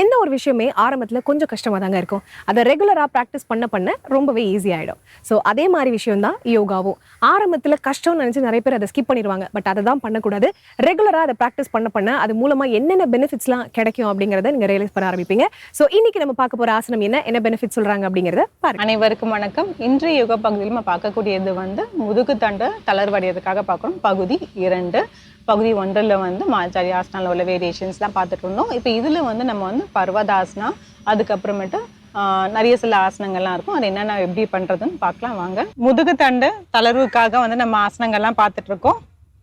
எந்த ஒரு விஷயமே ஆரம்பத்தில் கொஞ்சம் கஷ்டமா தாங்க இருக்கும். அதை ரெகுலராக ப்ராக்டிஸ் பண்ண பண்ண ரொம்பவே ஈஸி ஆகிடும் ஸோ அதே மாதிரி விஷயம் தான் யோகாவும். ஆரம்பத்தில் கஷ்டம்னு நினச்சி நிறைய பேர் அதை ஸ்கிப் பண்ணிடுவாங்க பட் அதை தான் பண்ணக்கூடாது. ரெகுலராக அதை ப்ராக்டிஸ் பண்ண பண்ண அது மூலமாக என்னென்ன பெனிஃபிட்ஸ்லாம் கிடைக்கும் அப்படிங்கிறத நீங்க ரியலைஸ் பண்ண ஆரம்பிப்பீங்க. ஸோ இன்னைக்கு நம்ம பார்க்க போகிற ஆசனம் என்ன? என்ன பெனிஃபிட் சொல்றாங்க அப்படிங்கிறத பாருங்க. அனைவருக்கும் வணக்கம். இன்றைய யோகா பகுதியில் நம்ம பார்க்கக்கூடியது வந்து முதுகு தண்டு தளர்வடையதுக்காக பார்க்குறோம் பகுதி இரண்டு. பகுதி ஒன்றில் வந்து மாச்சாரி ஆசனாவில் உள்ள வேரியேஷன்ஸ்லாம் பார்த்துட்டு இருந்தோம். இப்போ இதில் வந்து நம்ம வந்து பர்வதாசனா அதுக்கப்புறமேட்டு நிறைய சில ஆசனங்கள்லாம் இருக்கும். அது என்னென்ன எப்படி பண்ணுறதுன்னு பார்க்கலாம் வாங்க. முதுகு தண்டு தளர்வுக்காக வந்து நம்ம ஆசனங்கள்லாம் பார்த்துட்டு இருக்கோம்.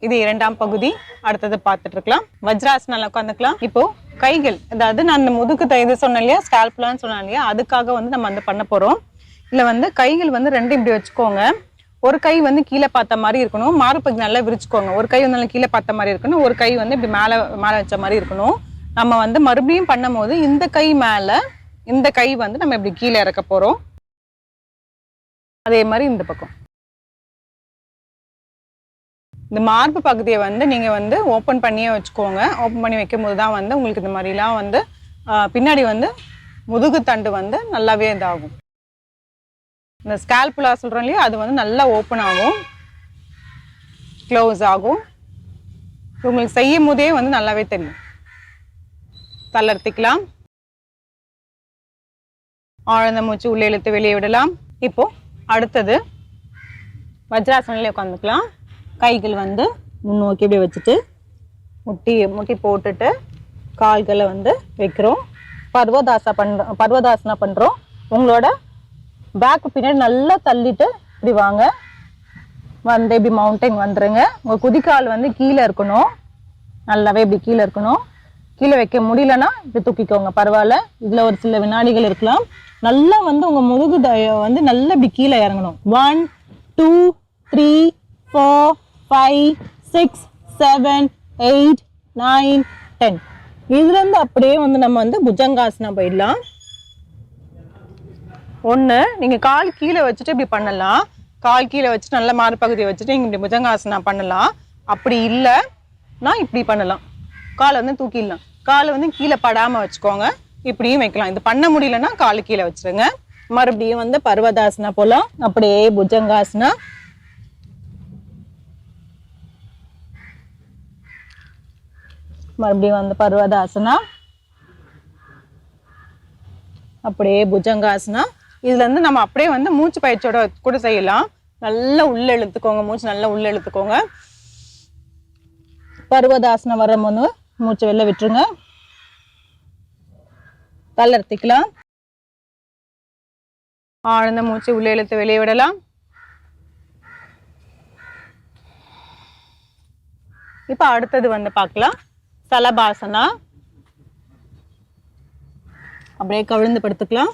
இது இரண்டாம் பகுதி. அடுத்தது பார்த்துட்டு இருக்கலாம். வஜ்ராசனால உட்காந்துக்கலாம் இப்போ கைகள். அதாவது நான் அந்த முதுகு தை இது சொன்னேன் இல்லையா? ஸ்கால்ப்லான்னு சொன்னேன் இல்லையா? அதுக்காக வந்து நம்ம வந்து பண்ண போகிறோம் இல்லை வந்து கைகள் வந்து ரெண்டு இப்படி வச்சுக்கோங்க. ஒரு கை வந்து கீழே பார்த்த மாதிரி இருக்கணும். மார்பகுதி நல்லா விரிச்சுக்கோங்க. ஒரு கை வந்து நல்லா கீழே பார்த்த மாதிரி இருக்கணும். ஒரு கை வந்து இப்படி மேலே மேலே வச்ச மாதிரி இருக்கணும். நம்ம வந்து மறுபடியும் பண்ணும் போது இந்த கை மேலே இந்த கை வந்து நம்ம இப்படி கீழே இறக்க போகிறோம் அதே மாதிரி இந்த பக்கம். இந்த மார்பு பகுதியை வந்து நீங்கள் வந்து ஓப்பன் பண்ணியே வச்சுக்கோங்க. ஓப்பன் பண்ணி வைக்கும் போது தான் வந்து உங்களுக்கு இந்த மாதிரிலாம் வந்து பின்னாடி வந்து முதுகு தண்டு வந்து நல்லாவே இதாகும். இந்த ஸ்கேல்புலா சொல்கிறோம் இல்லையா அது வந்து நல்லா ஓப்பன் ஆகும். க்ளோஸ் ஆகும். உங்களுக்கு செய்யும் போதே வந்து நல்லாவே தெரியும். தளர்த்திக்கலாம் ஆழ்ந்த மூச்சு உள்ளே இழுத்து வெளியே விடலாம். இப்போ அடுத்தது வஜ்ராசனிலே உட்காந்துக்கலாம் கைகள் வந்து முன்னோக்கி இப்படி வச்சுட்டு முட்டி முட்டி போட்டுட்டு கால்களை வந்து வைக்கிறோம். பர்வதாசா பண்றோம் பர்வதாசனா பண்ணுறோம் உங்களோட பேக்கு பின்னாடி நல்லா தள்ளிட்டு இப்படி வாங்க. வந்து இப்படி மவுண்டைன் வந்துருங்க. உங்கள் குதிக்கால் வந்து கீழே இருக்கணும். நல்லாவே இப்படி கீழே இருக்கணும். கீழே வைக்க முடியலன்னா இப்படி தூக்கிக்கோங்க. பரவாயில்ல. இதில் ஒரு சில வினாடிகள் இருக்கலாம். நல்லா வந்து உங்கள் முதுகு தய- வந்து நல்லா இப்படி கீழே இறங்கணும். One two three four five six seven eight nine ten இதுலேருந்து அப்படியே வந்து நம்ம வந்து புஜங்காசனம் போயிடலாம். ஒன்று நீங்கள் கால் கீழே வச்சுட்டு இப்படி பண்ணலாம். கால் கீழே வச்சுட்டு நல்ல மார்பகுதியை வச்சுட்டு நீங்கள் இப்படி புஜங்காசனா பண்ணலாம். அப்படி இல்லைன்னா இப்படி பண்ணலாம். காலை வந்து தூக்கிடலாம். காலை வந்து கீழே படாமல் வச்சுக்கோங்க. இப்படியும் வைக்கலாம். இது பண்ண முடியலன்னா கால் கீழே வச்சிருங்க. மறுபடியும் வந்து பர்வதாசனா போகலாம் அப்படியே புஜங்காசனா. மறுபடியும் வந்து பர்வதாசனா. அப்படியே புஜங்காசனா. இதுல இருந்து நம்ம அப்படியே வந்து மூச்சு பயிற்சியோட கூட செய்யலாம். நல்லா உள்ள இழுத்துக்கோங்க மூச்சு நல்லா உள்ள இழுத்துக்கோங்க. பருவதாசனம் வரும்போது மூச்சு வெளில விட்டுருங்க. தளர்த்திக்கலாம் ஆழ்ந்த மூச்சு உள்ள இழுத்து வெளியே விடலாம். இப்போ அடுத்தது வந்து பார்க்கலாம். சலபாசனா அப்படியே கவிழ்ந்து படுத்துக்கலாம்.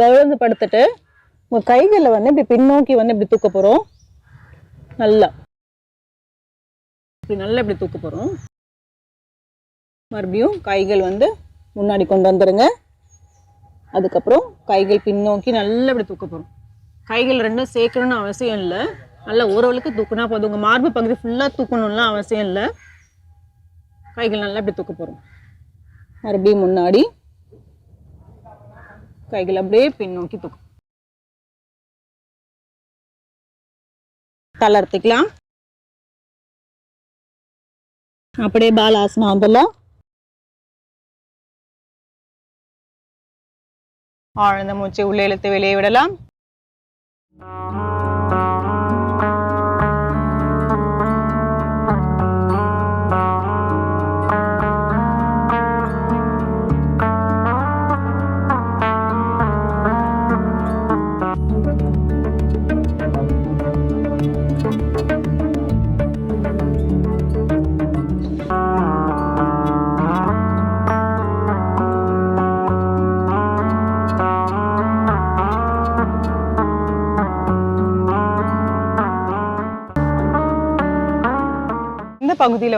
கவிழ்ந்து படுத்துட்டு உங்க கைகளை வந்து இப்படி பின்னோக்கி வந்து இப்படி தூக்க போறோம். நல்லா. இப்படி நல்லா இப்படி தூக்க போறோம். மறுபடியும் கைகள் வந்து முன்னாடி கொண்டு வந்துருங்க. அதுக்கப்புறம் கைகள் பின்னோக்கி நல்லா இப்படி தூக்க போறோம். கைகள் ரெண்டும் சேர்க்கணும்னு அவசியம் இல்லை. நல்லா ஓரளவுக்கு தூக்குனா போதும். உங்க மார்பு பகுதி ஃபுல்லா தூக்கணும்லாம் அவசியம் இல்லை. கைகள் நல்லா இப்படி தூக்க போறோம். மறுபடியும் முன்னாடி கைகளை அப்படியே பின்னோக்கி தூக்கும் தளர்த்திக்கலாம் அப்படியே பாலாசனம் அதில் ஆழ்ந்த மூச்சு உள்ளே இழுத்து வெளியே விடலாம்.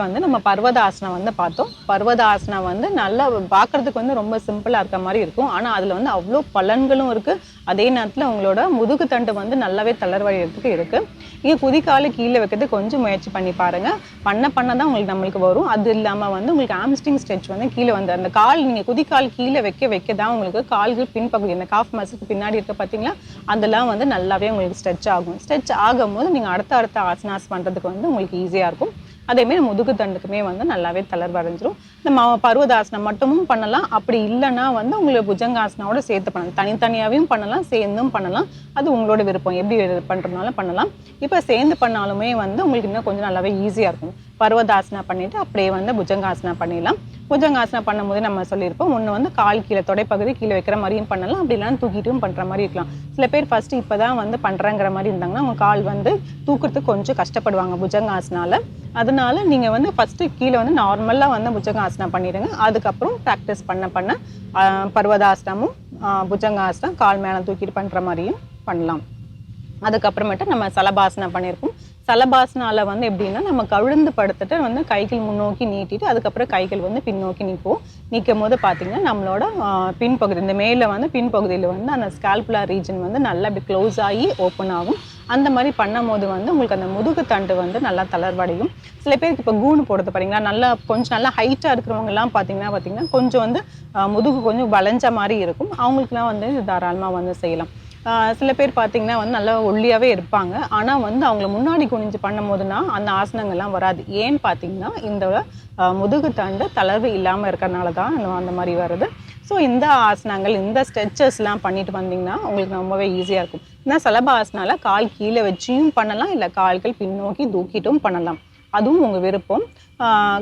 வந்து நம்ம பர்வதாசனம் வந்து பார்த்தோம். பர்வதாசனம் வந்து நல்லா பார்க்கறதுக்கு வந்து ரொம்ப சிம்பிளாக இருக்க மாதிரி இருக்கும். ஆனால் அதில் வந்து அவ்வளோ பலன்களும் இருக்குது அதே நேரத்தில் உங்களோட முதுகு தண்டு வந்து நல்லாவே தளர்வடைகிறதுக்கு இருக்குது நீங்கள் குதிக்கால கீழே வைக்கிறது கொஞ்சம் முயற்சி பண்ணி பாருங்கள் பண்ண பண்ண தான் உங்களுக்கு நம்மளுக்கு வரும். அது இல்லாமல் வந்து உங்களுக்கு ஆம்ஸ்டிங் ஸ்ட்ரெச் வந்து கீழே வந்து அந்த கால் நீங்கள் குதிக்கால் கீழே வைக்க வைக்க தான் உங்களுக்கு கால்கள் பின்பகுதி இந்த காஃப் மசிலுக்கு பின்னாடி இருக்க பார்த்தீங்களா? அதெல்லாம் வந்து நல்லாவே உங்களுக்கு ஸ்ட்ரெச் ஆகும். ஸ்ட்ரெச் ஆகும்போது நீங்கள் அடுத்த அடுத்த ஆசனாஸ் பண்ணுறதுக்கு வந்து உங்களுக்கு ஈஸியாக இருக்கும். அதேமாரி முதுகு தண்டுக்குமே வந்து நல்லாவே தளர்வடைஞ்சிரும். இந்த ம பருவதாசனம் மட்டுமும் பண்ணலாம். அப்படி இல்லைன்னா வந்து உங்களுக்கு புஜங்காசனாவோட சேர்த்து பண்ணலாம். தனித்தனியாகவும் பண்ணலாம் சேர்ந்தும் பண்ணலாம். அது உங்களோட விருப்பம். எப்படி பண்ணுறதுனாலும் பண்ணலாம். இப்போ சேர்ந்து பண்ணாலுமே வந்து உங்களுக்கு இன்னும் கொஞ்சம் நல்லாவே ஈஸியாக இருக்கும். பருவதாசனா பண்ணிட்டு அப்படியே வந்து புஜங்காசனா பண்ணிடலாம். புஜங்காசனா பண்ணும்போது நம்ம சொல்லியிருப்போம் ஒன்று வந்து கால் கீழே தொடைப்பகுதி கீழே வைக்கிற மாதிரியும் பண்ணலாம். அப்படி இல்லைன்னா தூக்கிட்டும் பண்ணுற மாதிரி இருக்கலாம். சில பேர் ஃபர்ஸ்ட் இப்போ தான் வந்து பண்ணுறாங்கிற மாதிரி இருந்தாங்கன்னா அவங்க கால் வந்து தூக்குறதுக்கு கொஞ்சம் கஷ்டப்படுவாங்க புஜங்காசனால. அதனால நீங்கள் வந்து ஃபஸ்ட்டு கீழே வந்து நார்மலாக வந்து புஜங்காசனா பண்ணிடுங்க. அதுக்கப்புறம் ப்ராக்டிஸ் பண்ண பண்ண ஆஹ், பர்வதாசனமும் ஆஹ், புஜங்காசனம் கால் மேலே தூக்கிட்டு பண்ணுற மாதிரியும் பண்ணலாம். அதுக்கப்புறமேட்டு நம்ம சலபாசனம் பண்ணியிருக்கோம் சலபாசனால வந்து எப்படின்னா நம்ம கவிழ்ந்து படுத்துட்டு வந்து கைகள் முன்னோக்கி நீட்டிட்டு அதுக்கப்புறம் கைகள் வந்து பின்னோக்கி நிற்போம் நிற்கும் போது பார்த்தீங்கன்னா நம்மளோட பின்பகுதி இந்த மேலே வந்து பின்பகுதியில் வந்து அந்த ஸ்கால்புலா ரீஜன் வந்து நல்லா அப்படி க்ளோஸ் ஆகி ஓப்பன் ஆகும். அந்த மாதிரி பண்ணும்போது வந்து உங்களுக்கு அந்த முதுகு தண்டு வந்து நல்லா தளர்வடையும். சில பேருக்கு இப்போ கூணு போடுறது பாத்தீங்களா நல்லா கொஞ்சம் நல்லா ஹைட்டாக இருக்கிறவங்கலாம் பார்த்தீங்கன்னா பார்த்தீங்கன்னா கொஞ்சம் வந்து முதுகு கொஞ்சம் வளைஞ்ச மாதிரி இருக்கும். அவங்களுக்குலாம் வந்து தாராளமாக வந்து செய்யலாம். சில பேர் பார்த்தீங்கன்னா வந்து நல்லா ஒல்லியாகவே இருப்பாங்க. ஆனால் வந்து அவங்கள முன்னாடி குனிஞ்சு பண்ணும் போதுனா அந்த ஆசனங்கள்லாம் வராது. ஏன்னு பார்த்தீங்கன்னா இந்த முதுகு தண்டு தளர்வு இல்லாமல் இருக்கிறனால தான் அந்த- மாதிரி வருது ஸோ இந்த ஆசனங்கள் இந்த ஸ்ட்ரெச்சஸ்லாம் பண்ணிட்டு வந்தீங்கன்னா உங்களுக்கு ரொம்பவே ஈஸியாக இருக்கும். ஏன்னா சலப கால் கீழே வச்சியும் பண்ணலாம் இல்லை கால்கள் பின்னோக்கி தூக்கிட்டும் பண்ணலாம். அதுவும் உங்கள் விருப்பம்.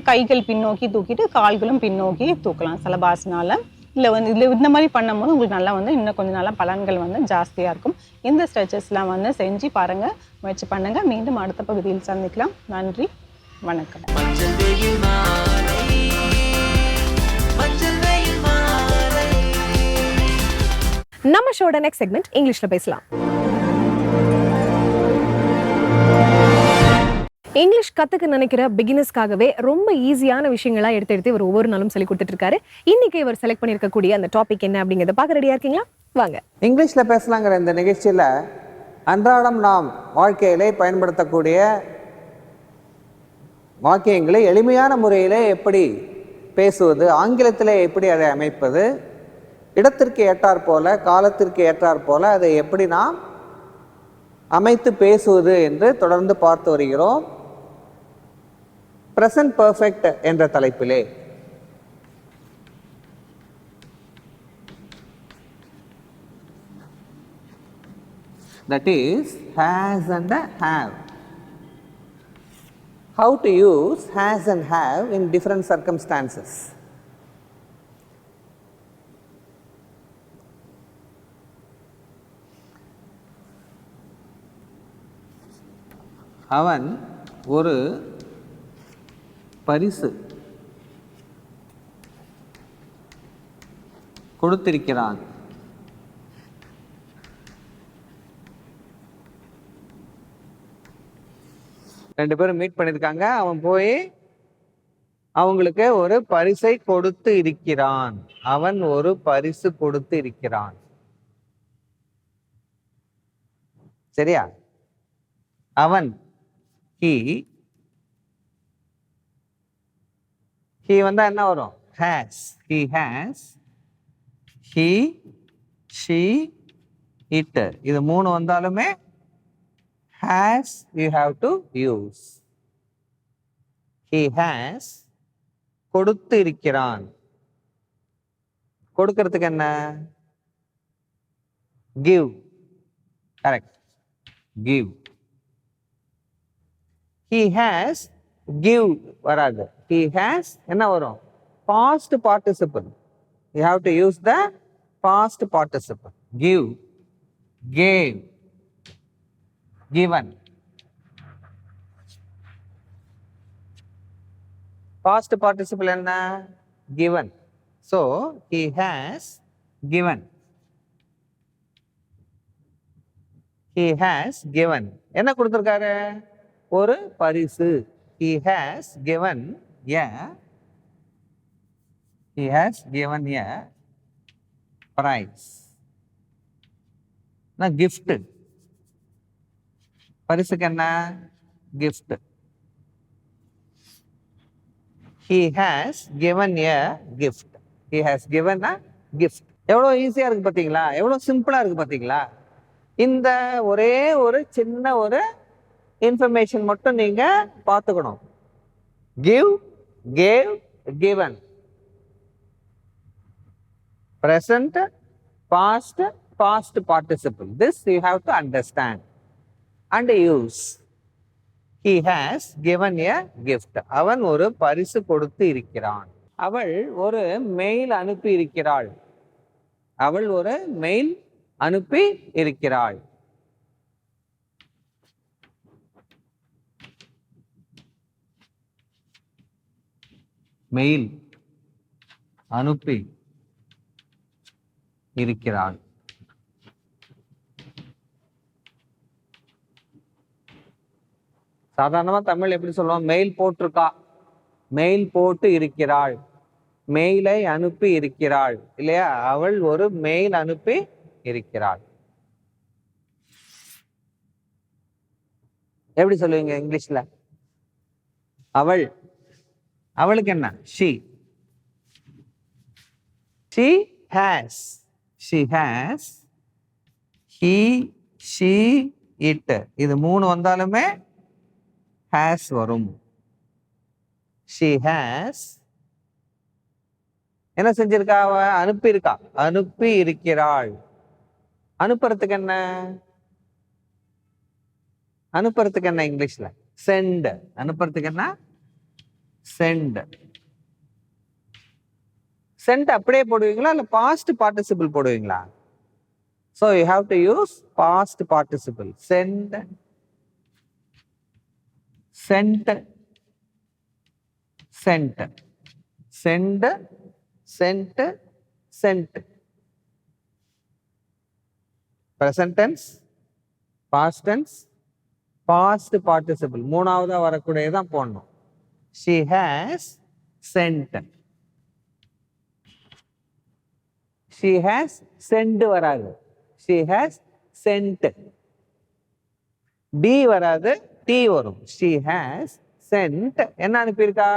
கைகள் பின்னோக்கி தூக்கிட்டு கால்களும் பின்னோக்கி தூக்கலாம் சலபாசனால இல்லை வந்து இதில் இந்த மாதிரி பண்ணும்போது உங்களுக்கு நல்லா வந்து இன்னும் கொஞ்சம் நல்லா பலன்கள் வந்து ஜாஸ்தியாக இருக்கும். இந்த ஸ்ட்ரெச்சஸ்லாம் வந்து செஞ்சு பாருங்கள் முயற்சி பண்ணுங்கள் மீண்டும் அடுத்த பகுதியில் சந்திக்கலாம். நன்றி வணக்கம். நம்ம ஷோட நெக்ஸ்ட் செக்மெண்ட் இங்கிலீஷில் பேசலாம். இங்கிலீஷ் கற்றுக்க நினைக்கிற பிகினர்ஸ்க்காகவே ரொம்ப ஈஸியான விஷயங்களா எடுத்து எடுத்து இவர் ஒவ்வொரு நாளும் சொல்லி கொடுத்துட்ருக்காரு. இன்றைக்கி இவர் செலக்ட் பண்ணிருக்கக்கூடிய அந்த டாபிக் என்ன அப்படிங்கிறத பார்க்க ரெடியாக இருக்கீங்களா? வாங்க. இங்கிலீஷில் பேசலாங்கிற இந்த நிகழ்ச்சியில் அன்றாடம் நாம் வாழ்க்கையிலே பயன்படுத்தக்கூடிய வாக்கியங்களை எளிமையான முறையிலே எப்படி பேசுவது ஆங்கிலத்திலே எப்படி அதை அமைப்பது இடத்திற்கு ஏற்றாற் போல காலத்திற்கு ஏற்றாற் போல அதை எப்படி நாம் அமைத்து பேசுவது என்று தொடர்ந்து பார்த்து வருகிறோம். ப்ரெசன்ட் பர்ஃபெக்ட் என்ற தலைப்பிலே that is has and have. How to use has and have in different circumstances. அவன் ஒரு பரிசு கொடுத்திருக்கிறான் ரெண்டு பேரும் மீட் பண்ணியிருக்காங்க. அவன் போய் அவங்களுக்கு ஒரு பரிசை கொடுத்து இருக்கிறான். அவன் ஒரு பரிசு கொடுத்து இருக்கிறான். சரியா? அவன் ஹி ஹி வந்தால் என்ன வரும்? Has he has he she it இது மூணு வந்தாலுமே has you have to use he has கொடுத்து இருக்கிறான் கொடுக்கறதுக்கு என்ன? Give correct give he has give வராது ஹி ஹேஸ் என்ன வரும் past participle you have to use the past participle give gave given past participle என்ன given so he has given he has given என்ன கொடுத்துருக்காரு ஒரு பரிசு he has given a he has given a prize நான் gift பரிசுக்கு என்ன gift he has given a gift he has given a gift எவ்வளோ ஈஸியாக இருக்குது பார்த்தீங்களா எவ்வளோ சிம்பிளாக இருக்குது பார்த்தீங்களா இந்த ஒரே ஒரு சின்ன ஒரு இன்ஃபர்மேஷன் மட்டும் நீங்க பார்த்துக்கணும். Give gave given present past past participle this you have to understand and use he has given a gift அவன் ஒரு பரிசு கொடுத்து இருக்கிறான். அவள் ஒரு மெயில் அனுப்பி இருக்கிறாள். அவள் ஒரு மெயில் அனுப்பி இருக்கிறாள். மெயில் அனுப்பி இருக்கிறாள். சாதாரணமா தமிழ் எப்படி சொல்லுவோம்? மெயில் போட்டிருக்கா? மெயில் போட்டு இருக்கிறாள். மெயிலை அனுப்பி இருக்கிறாள். இல்லையா? அவள் ஒரு மெயில் அனுப்பி இருக்கிறாள். எப்படி சொல்லுவீங்க இங்கிலீஷ்ல? அவள் அவளுக்கு என்ன? She she has she has he she it இது மூணு வந்தாலுமே ஹேஸ் வரும். ஷி ஹேஸ் என்ன செஞ்சிருக்கா அவ? அனுப்பியிருக்கா. அனுப்பி இருக்கிறாள் அனுப்புறதுக்கு என்ன? அனுப்புறதுக்கு என்ன இங்கிலீஷ்ல? சென்ட் அனுப்புறதுக்கு என்ன? சென்ட். சென்ட் அப்படியே போடுவீங்களா? இல்லை பாஸ்ட் பார்ட்டிசிபிள் போடுவீங்களா? So you have to use past participle sent sent sent sent sent sent present tense past tense past participle மூணாவதாக வரக்கூடியதான் போடணும். She has sent She has sent வராது. She has sent. D வராது T வரும். She has sent என்ன அனுப்பியிருக்கா?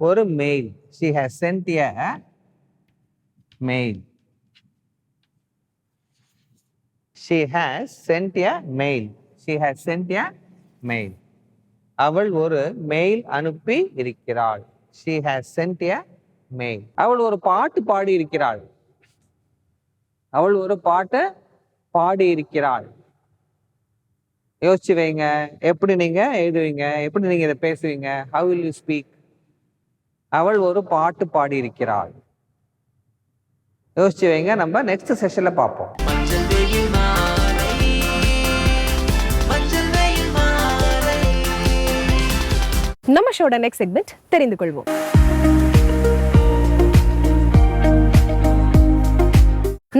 ஒரு mail she has sent a mail she has sent a mail she has sent a mail அவள் ஒரு மெயில் அனுப்பி இருக்கிறாள். She has sent a mail அவள் ஒரு பாட்டு பாடி இருக்கிறாள். அவள் ஒரு பாட்டை பாடி இருக்கிறாள். யோசிச்சு வைங்க. எப்படி நீங்க எழுதுவீங்க? எப்படி நீங்க இதை பேசுவீங்க? ஹவ் வில் யூ ஸ்பீக் அவள் ஒரு பாட்டு பாடி இருக்கிறாள். யோசிச்சு வைங்க. நம்ம நெக்ஸ்ட் செஷன்ல பார்ப்போம். நம்ம ஷோட நெக்ஸ்ட் செக்மெண்ட் தெரிந்து கொள்வோம்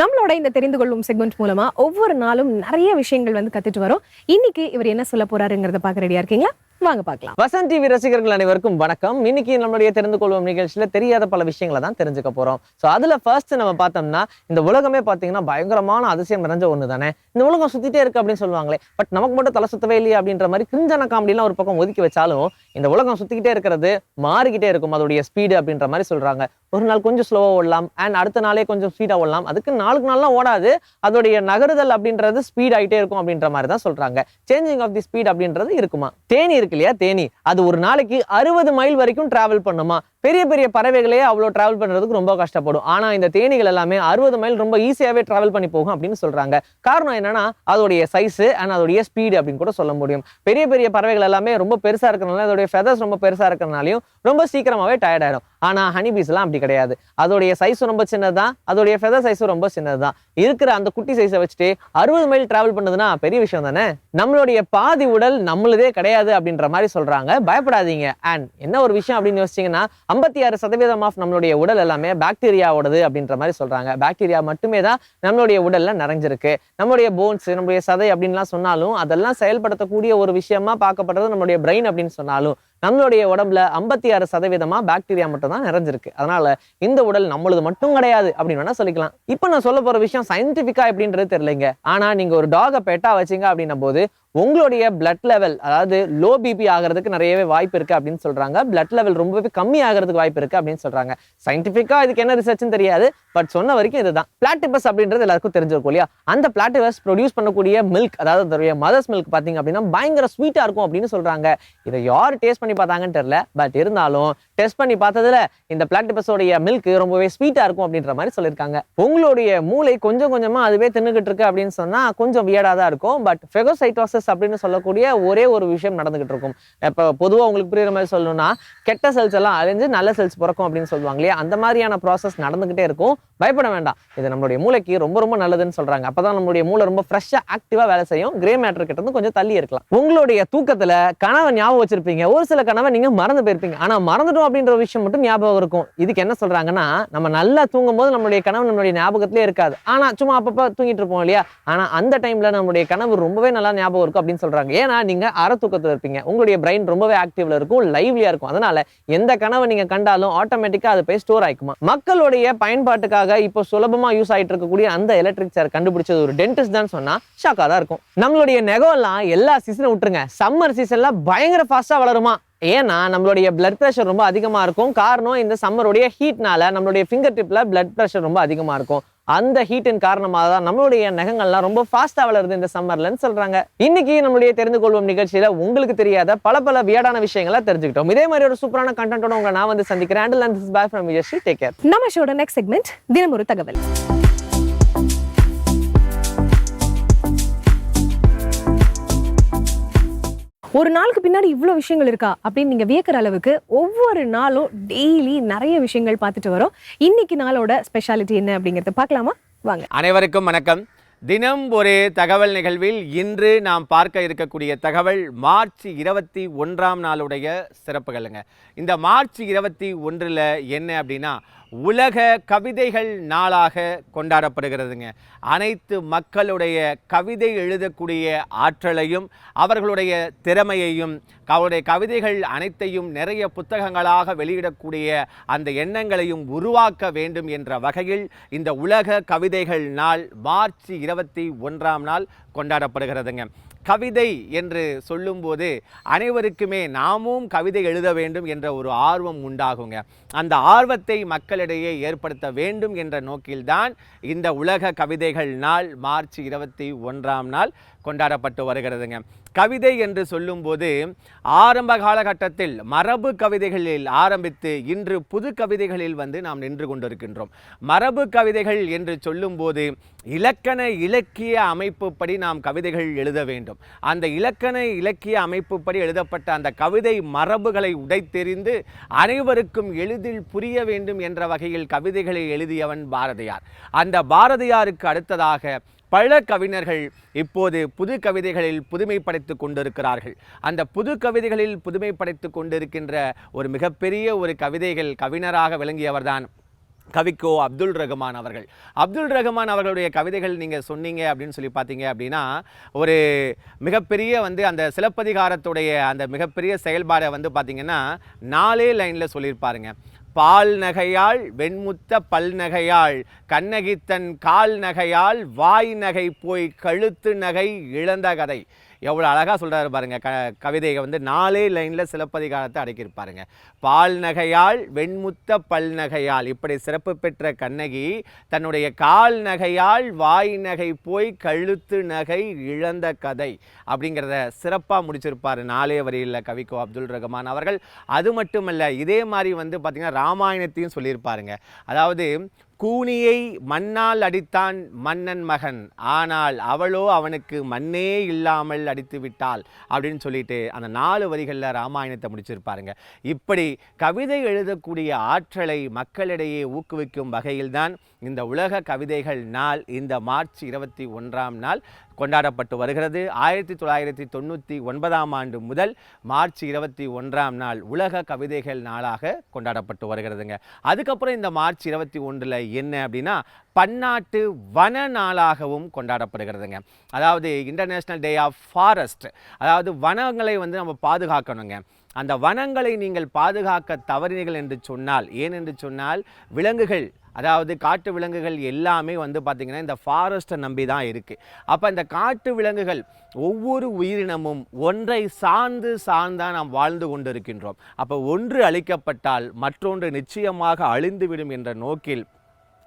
நம்மளோட இந்த தெரிந்து கொள்ளும் செக்மெண்ட் மூலமா ஒவ்வொரு நாளும் நிறைய விஷயங்கள் வந்து கத்துட்டு வரோம். இன்னைக்கு இவர் என்ன சொல்ல போறாருங்கிறத பார்க்க ரெடியா இருக்கீங்களா? வாங்க பார்க்கலாம். வசந்த் டிவி ரசிகர்கள் அனைவருக்கும் வணக்கம். இன்னைக்கு நம்மளுடைய தெரிந்து கொள்வோம் நிகழ்ச்சியில தெரியாத பல விஷயங்களை தான் தெரிஞ்சுக்க போறோம். ஸோ அதுல ஃபர்ஸ்ட் நம்ம பார்த்தோம்னா இந்த உலகமே பார்த்தீங்கன்னா பயங்கரமான அதிசயம் நிறைஞ்ச ஒன்று தானே இந்த உலகம் சுத்திட்டே இருக்கு அப்படின்னு சொல்லுவாங்களே. பட் நமக்கு மட்டும் தலை சுத்தவே இல்லையா அப்படின்ற மாதிரி கிரிஞ்சான காமெடிலாம் ஒரு பக்கம் ஒதுக்கி வச்சாலும் இந்த உலகம் சுத்திக்கிட்டே இருக்கிறது மாறிக்கிட்டே இருக்கும். அதோடைய ஸ்பீடு அப்படின்ற மாதிரி சொல்றாங்க. ஒரு நாள் கொஞ்சம் ஸ்லோவாக ஓடலாம். அண்ட் அடுத்த நாளே கொஞ்சம் ஸ்பீடாக ஓடலாம். அதுக்கு நாளுக்கு நாள்லாம் ஓடாது. அதோடைய நகருதல் அப்படின்றது ஸ்பீட் ஆகிட்டே இருக்கும் அப்படின்ற மாதிரி தான் சொல்றாங்க. சேஞ்சிங் ஆஃப் தி ஸ்பீட் அப்படின்றது இருக்குமா? தேனி இருக்கு இல்லையா? தேனி. அது ஒரு நாளைக்கு அறுபது மைல் வரைக்கும் டிராவல் பண்ணுமா? பெரிய பெரிய பறவைகளே அவ்வளோ டிராவல் பண்ணுறதுக்கு ரொம்ப கஷ்டப்படும். ஆனால் இந்த தேனிகள் எல்லாமே அறுபது மைல் ரொம்ப ஈஸியாகவே டிராவல் பண்ணி போகும் அப்படின்னு சொல்றாங்க. காரணம் என்னன்னா அதோடைய சைஸ் அண்ட் அதோடைய ஸ்பீடு அப்படின்னு கூட சொல்ல முடியும். பெரிய பெரிய பறவைகள் எல்லாமே ரொம்ப பெருசா இருக்கிறனால அதோடைய ஃபெதர்ஸ் ரொம்ப பெருசாக இருக்கிறனாலையும் ரொம்ப சீக்கிரமாவே டயர்ட் ஆயிடும். ஆனா ஹனிபீஸ் அப்படி கிடையாது. அதோடைய சைஸும் ரொம்ப சின்னதுதான் அதோடைய ஃபெதர் சைஸும் ரொம்ப சின்னதுதான். இருக்கிற அந்த குட்டி சைஸை வச்சுட்டு அறுபது மைல் டிராவல் பண்ணதுன்னா பெரிய விஷயம் தானே? நம்மளுடைய பாதி உடல் நம்மளுதே கிடையாது அப்படின்ற மாதிரி சொல்றாங்க. பயப்படாதீங்க. அண்ட் என்ன ஒரு விஷயம் அப்படின்னு யோசிச்சிங்கன்னா ஐம்பத்தி ஆறு சதவீதம் ஆஃப் நம்மளுடைய உடல் எல்லாமே பாக்டீரியாவோடது அப்படின்ற மாதிரி சொல்றாங்க. பாக்டீரியா மட்டுமே தான் நம்மளுடைய உடல்ல நிறைஞ்சிருக்கு. நம்மளுடைய போன்ஸ் நம்மளுடைய சதை அப்படின்லாம் சொன்னாலும் அதெல்லாம் செயல்படுத்தக்கூடிய ஒரு விஷயமா பார்க்கப்படுறது நம்மளுடைய பிரெயின் அப்படின்னு சொன்னாலும் நம்மளுடைய உடம்புல ஐம்பத்தி ஆறு சதவீதமா பாக்டீரியா மட்டும் தான் நிறைஞ்சிருக்கு. அதனால இந்த உடல் நம்மளது மட்டும் கிடையாது அப்படின்னு வேணா சொல்லிக்கலாம். இப்போ நான் சொல்ல போற விஷயம் சயின்டிஃபிக்கா எப்படின்றது தெரியலைங்க. ஆனா நீங்க ஒரு டாகை பெட்டா வச்சீங்க அப்படின்னும் போது உங்களுடைய பிளட் லெவல் அதாவது லோ பிபி ஆகிறதுக்கு நிறையவே வாய்ப்பு இருக்கு அப்படின்னு சொல்றாங்க. பிளட் லெவல் ரொம்பவே கம்மி ஆகிறதுக்கு வாய்ப்பு இருக்கு அப்படின்னு சொல்றாங்க. சயின்டிபிக்கா இதுக்கு என்ன ரிசர்ச்னு தெரியாது. பட் சொன்ன வரைக்கும் இதுதான். பிளாட்டிபஸ் அப்படின்றது எல்லாருக்கும் தெரிஞ்சிருக்கும் இல்லையா? அந்த பிளாட்டிபஸ் ப்ரொடியூஸ் பண்ணக்கூடிய மில்க் அதாவது மதர்ஸ் மில்க் பாத்தீங்க அப்படின்னா பயங்கர ஸ்வீட்டா இருக்கும் அப்படின்னு சொல்றாங்க. இதை யார் டேஸ்ட் பண்ணி பார்த்தாங்கன்னு தெரியல. பட் இருந்தாலும் டெஸ்ட் பண்ணி பார்த்ததுல இந்த பிளாட்டிபஸோடைய மில்க் ரொம்பவே ஸ்வீட்டா இருக்கும் அப்படின்ற மாதிரி சொல்லியிருக்காங்க. உங்களுடைய மூளை கொஞ்சம் கொஞ்சமா அதுவே தின்னுகிட்டு இருக்கு அப்படின்னு சொன்னா கொஞ்சம் வியடாக தான் இருக்கும். பட் ஃபெகோசைட்டோசஸ் அப்படின்னு சொல்லக்கூடிய ஒரே ஒரு விஷயம் நடந்துகிட்டு இருக்கும். இப்போ பொதுவாக உங்களுக்கு புரியுற மாதிரி சொல்லணும்னா கெட்ட செல்ஸ் எல்லாம் அழிஞ்சு நல்ல செல்ஸ் பிறக்கும் அப்படின்னு சொல்லுவாங்க இல்லையா? அந்த மாதிரியான ப்ராசஸ் நடந்துகிட்டே இருக்கும். பயப்பட வேண்டாம். இது நம்மளுடைய மூளைக்கு ரொம்ப ரொம்ப நல்லதுன்னு சொல்றாங்க. அப்பதான் நம்மளுடைய மூளை ரொம்ப ஃப்ரெஷ்ஷாக ஆக்டிவா வேலை செய்யும். கிரே மேட்டர் கிட்ட இருந்து கொஞ்சம் தள்ளி இருக்கலாம். உங்களுடைய தூக்கத்தில் கனவை ஞாபகம் வச்சிருப்பீங்க. ஒரு சில கனவை நீங்க மறந்து போயிருப்பீங்க. ஆனா மறந்துட்டோம் அப்படின்ற ஒரு விஷயம் மட்டும் ஞாபகம் இருக்கும். இதுக்கு என்ன சொல்றாங்கன்னா நம்ம நல்லா தூங்கும் போது நம்மளுடைய கனவு நம்மளுடைய ஞாபகத்திலே இருக்காது. ஆனா சும்மா அப்பப்ப தூங்கிட்டு இருப்போம் இல்லையா? ஆனா அந்த டைம்ல நம்மளுடைய கனவு ரொம்பவே நல்லா ஞாபகம் இருக்கும் அப்படின்னு சொல்றாங்க. ஏன்னா நீங்க அற தூக்கத்தில் இருப்பீங்க. உங்களுடைய பிரைன் ரொம்பவே ஆக்டிவ்ல இருக்கும் லைவ்லியா இருக்கும். அதனால எந்த கனவை நீங்க கண்டாலும் ஆட்டோமேட்டிக்கா அது போய் ஸ்டோர் ஆயிக்குமா? மக்களுடைய பயன்பாட்டுக்காக இப்போ சுலபமா யூஸ் ஆயிட்டு இருக்கக்கூடிய அந்த எலக்ட்ரிக் சேர் கண்டுபிடிச்சது ஒரு டென்டிஸ்ட் தான் சொன்னா ஷாக்கா தான் இருக்கும். நம்மளுடைய நெகம்லாம் எல்லா சீசனும் விட்டுருங்க. சம்மர் சீசன்ல பயங்கர ஃபாஸ்டா வளருமா? ஏன்னா நம்மளுடைய பிளட் ப்ரெஷர் ரொம்ப அதிகமாக இருக்கும். காரணம் இந்த சம்மருடைய ஹீட்னால நம்மளுடைய ஃபிங்கர் டிப்பில் பிளட் ப்ரெஷர் ரொம்ப அதிகமாக இருக்கும். அந்த ஹீட்டின் காரணமாக தான் நம்மளுடைய நகங்கள்லாம் ரொம்ப ஃபாஸ்ட்டாக வளருது இந்த சம்மர்லன்னு சொல்கிறாங்க இன்னைக்கு நம்மளுடைய தெரிந்து கொள்வோம் நிகழ்ச்சியில் உங்களுக்கு தெரியாத பல பல வியடான விஷயங்களை தெரிஞ்சுக்கிட்டோம். இதே மாதிரி ஒரு சூப்பரான கண்டென்ட்டோட உங்களை நான் வந்து சந்திக்கிறேன். And lens this bye from Vijayasri take care நம்ம ஷோட நெக்ஸ்ட் செக்மெண்ட் தினமொரு தகவல். ஒரு நாளுக்கு பின்னாடி இவ்வளோ விஷயங்கள் இருக்கா அப்படின்னு நீங்கள் வியக்கிற அளவுக்கு ஒவ்வொரு நாளும் டெய்லி நிறைய விஷயங்கள் பார்த்துட்டு வரோம். இன்னைக்கு நாளோட ஸ்பெஷாலிட்டி என்ன அப்படிங்கிறத பார்க்கலாமா? வாங்க. அனைவருக்கும் வணக்கம். தினம் ஒரு தகவல் நிகழ்வில் இன்று நாம் பார்க்க இருக்கக்கூடிய தகவல் மார்ச் இருபத்தி ஒன்றாம் நாளுடைய சிறப்புகளுங்க. இந்த மார்ச் இருபத்தி ஒன்றில் என்ன அப்படின்னா உலக கவிதைகள் நாளாக கொண்டாடப்படுகிறதுங்க. அனைத்து மக்களுடைய கவிதை எழுதக்கூடிய ஆற்றலையும் அவர்களுடைய திறமையையும் அவருடைய கவிதைகள் அனைத்தையும் நிறைய புத்தகங்களாக வெளியிடக்கூடிய அந்த எண்ணங்களையும் உருவாக்க வேண்டும் என்ற வகையில் இந்த உலக கவிதைகள் நாள் மார்ச் இருபத்தி ஒன்றாம் நாள் கொண்டாடப்படுகிறதுங்க. கவிதை என்று சொல்லும்போது அனைவருக்குமே நாமும் கவிதை எழுத வேண்டும் என்ற ஒரு ஆர்வம் உண்டாகுங்க. அந்த ஆர்வத்தை மக்களிடையே ஏற்படுத்த வேண்டும் என்ற நோக்கில்தான் இந்த உலக கவிதைகள் நாள் மார்ச் இருபத்தி ஒன்றாம் நாள். கொண்டாடப்பட்டு வருகிறதுங்க. கவிதை என்று சொல்லும்போது ஆரம்ப காலகட்டத்தில் மரபு கவிதைகளில் ஆரம்பித்து இன்று புது கவிதைகளில் வந்து நாம் நின்று கொண்டிருக்கின்றோம். மரபு கவிதைகள் என்று சொல்லும்போது இலக்கண இலக்கிய அமைப்புப்படி நாம் கவிதைகள் எழுத வேண்டும். அந்த இலக்கண இலக்கிய அமைப்புப்படி எழுதப்பட்ட அந்த கவிதை மரபுகளை உடைத்தெறிந்து அனைவருக்கும் எளிதில் புரிய வேண்டும் என்ற வகையில் கவிதைகளை எழுதியவன் பாரதியார். அந்த பாரதியாருக்கு அடுத்ததாக பல கவிஞர்கள் இப்போது புது கவிதைகளில் புதுமை படைத்து கொண்டிருக்கிறார்கள். அந்த புது கவிதைகளில் புதுமை படைத்து கொண்டிருக்கின்ற ஒரு மிகப்பெரிய ஒரு கவிதைகள் கவிஞராக விளங்கியவர்தான் கவிக்கோ அப்துல் ரஹ்மான் அவர்கள். அப்துல் ரஹ்மான் அவர்களுடைய கவிதைகள் நீங்கள் சொன்னீங்க அப்படின்னு சொல்லி பார்த்தீங்க அப்படின்னா ஒரு மிகப்பெரிய வந்து அந்த சிலப்பதிகாரத்துடைய அந்த மிகப்பெரிய செயல்பாடை வந்து பார்த்திங்கன்னா நாலே லைனில் சொல்லியிருப்பாருங்க. பால் நகையாள் வெண்முத்த பல் நகையாள் கண்ணகித்தன் கால் நகையால் வாய் நகை போய் கழுத்து நகை இழந்த கதை. எவ்வளோ அழகாக சொல்கிறாரு பாருங்கள் க கவிதையை வந்து நாலே லைனில் சிலப்பதிகாரத்தை அடக்கியிருப்பாருங்க. பால் நகையால் வெண்முத்த பல் நகையால் இப்படி சிறப்பு பெற்ற கண்ணகி தன்னுடைய கால் நகையால் வாய் நகை போய் கழுத்து நகை இழந்த கதை அப்படிங்கிறத சிறப்பாக முடிச்சிருப்பார் நாலே வரியில் கவிக்கோ அப்துல் ரஹ்மான் அவர்கள். அது மட்டுமல்ல இதே மாதிரி வந்து பார்த்திங்கன்னா ராமாயணத்தையும் சொல்லியிருப்பாருங்க. அதாவது கூனியை மண்ணால் அடித்தான் மன்னன் மகன். ஆனால் அவளோ அவனுக்கு மண்ணே இல்லாமல் அடித்து விட்டாள் அப்படின்னு சொல்லிட்டு அந்த நாலு வரிகளில் ராமாயணத்தை முடிச்சிருப்பாருங்க. இப்படி கவிதை எழுதக்கூடிய ஆற்றலை மக்களிடையே ஊக்குவிக்கும் வகையில்தான் இந்த உலக கவிதைகள் நாள் இந்த மார்ச் இருபத்தி ஒன்றாம் நாள் கொண்டாடப்பட்டு வருகிறது. ஆயிரத்தி தொள்ளாயிரத்தி தொண்ணூற்றி ஒன்பதாம் ஆண்டு முதல் மார்ச் இருபத்தி ஒன்றாம் நாள் உலக கவிதைகள் நாளாக கொண்டாடப்பட்டு வருகிறதுங்க. அதுக்கப்புறம் இந்த மார்ச் இருபத்தி ஒன்றில் என்ன அப்படின்னா பன்னாட்டு வன நாளாகவும் கொண்டாடப்படுகிறதுங்க. அதாவது இன்டர்நேஷ்னல் டே ஆஃப் ஃபாரஸ்ட் அதாவது வனங்களை வந்து நம்ம பாதுகாக்கணுங்க. அந்த வனங்களை நீங்கள் பாதுகாக்க தவறினீர்கள் என்று சொன்னால் ஏன் என்று சொன்னால் விலங்குகள் அதாவது காட்டு விலங்குகள் எல்லாமே வந்து பார்த்திங்கன்னா இந்த ஃபாரஸ்ட்டை நம்பி தான் இருக்குது அப்போ இந்த காட்டு விலங்குகள் ஒவ்வொரு உயிரினமும் ஒன்றை சார்ந்து சார்ந்தான் நாம் வாழ்ந்து கொண்டிருக்கின்றோம். அப்போ ஒன்று அழிக்கப்பட்டால் மற்றொன்று நிச்சயமாக அழிந்துவிடும் என்ற நோக்கில்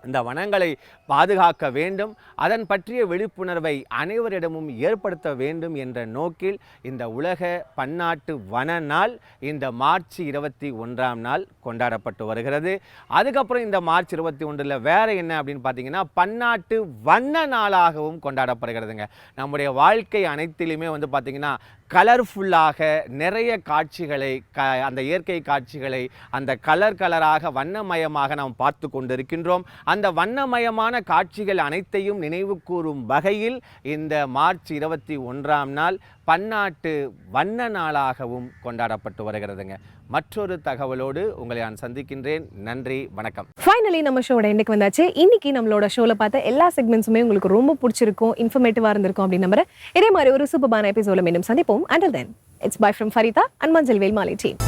இந்த வனங்களை பாதுகாக்க வேண்டும் அதன் பற்றிய விழிப்புணர்வை அனைவரிடமும் ஏற்படுத்த வேண்டும் என்ற நோக்கில் இந்த உலக பன்னாட்டு வன நாள் இந்த மார்ச் இருபத்தி ஒன்றாம் நாள் கொண்டாடப்பட்டு வருகிறது. அதுக்கப்புறம் இந்த மார்ச் இருபத்தி ஒன்றில் வேறு என்ன அப்படின்னு பார்த்தீங்கன்னா பன்னாட்டு வண்ண நாளாகவும் கொண்டாடப்படுகிறதுங்க. நம்முடைய வாழ்க்கை அனைத்திலுமே வந்து பார்த்திங்கன்னா கலர்ஃபுல்லாக நிறைய காட்சிகளை க அந்த இயற்கை காட்சிகளை அந்த கலர் கலராக வண்ணமயமாக நாம் பார்த்து கொண்டிருக்கின்றோம். அந்த வண்ணமயமான காட்சிகள் அனைத்தையும் நினைவு கூறும் வகையில் இந்த மார்ச் இருபத்தி ஒன்றாம் நாள் பன்னாட்டு வண்ண நாளாகவும் கொண்டாடப்பட்டு வருகிறதுங்க. மற்றொரு தகவலோடு உங்களை நான் சந்திக்கின்றேன். நன்றி வணக்கம். ஃபைனலி நம்ம ஷோட இன்னைக்கு வந்தாச்சு. இன்னைக்கு நம்மளோட ஷோவில் பார்த்த எல்லா செக்மெண்ட்ஸுமே உங்களுக்கு ரொம்ப பிடிச்சிருக்கும் இன்ஃபர்மேட்டிவாக இருந்திருக்கும் அப்படின்னு நம்புறேன். இதே மாதிரி ஒரு சூப்பரான எபிசோட மீண்டும் சந்திப்போம். Until then it's bye from Farida and Manjal Velmali team